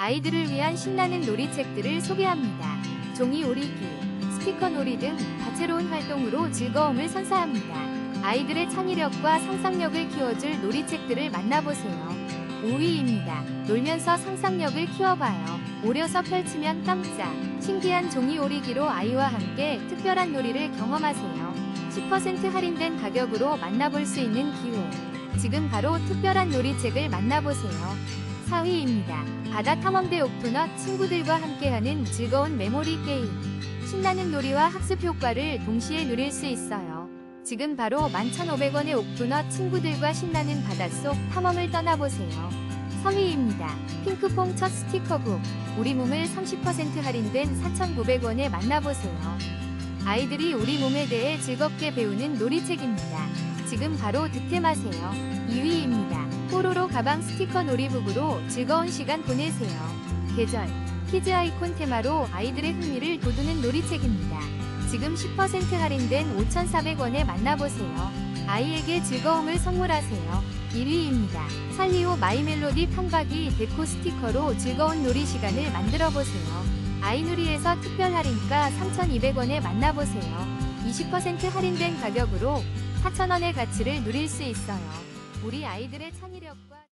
아이들을 위한 신나는 놀이책들을 소개합니다. 종이 오리기, 스티커 놀이 등 다채로운 활동으로 즐거움을 선사합니다. 아이들의 창의력과 상상력을 키워줄 놀이책들을 만나보세요. 5위입니다. 놀면서 상상력을 키워봐요. 오려서 펼치면 깜짝, 신기한 종이 오리기로 아이와 함께 특별한 놀이를 경험하세요. 10% 할인된 가격으로 만나볼 수 있는 기회. 지금 바로 특별한 놀이책을 만나보세요. 4위입니다. 바다 탐험대 옥토넛 친구들과 함께하는 즐거운 메모리 게임. 신나는 놀이와 학습 효과를 동시에 누릴 수 있어요. 지금 바로 11,500원의 옥토넛 친구들과 신나는 바닷속 탐험을 떠나보세요. 3위입니다. 핑크퐁 첫 스티커북. 우리 몸을 30% 할인된 4,900원에 만나보세요. 아이들이 우리 몸에 대해 즐겁게 배우는 놀이책입니다. 지금 바로 득템하세요. 2위입니다. 가방 스티커 놀이북으로 즐거운 시간 보내세요. 계절, 키즈 아이콘 테마로 아이들의 흥미를 돋우는 놀이책입니다. 지금 10% 할인된 5,400원에 만나보세요. 아이에게 즐거움을 선물하세요. 1위입니다. 살리오 마이멜로디 판박이 데코 스티커로 즐거운 놀이 시간을 만들어 보세요. 아이누리에서 특별 할인가 3,200원에 만나보세요. 20% 할인된 가격으로 4,000원의 가치를 누릴 수 있어요. 우리 아이들의 창의력과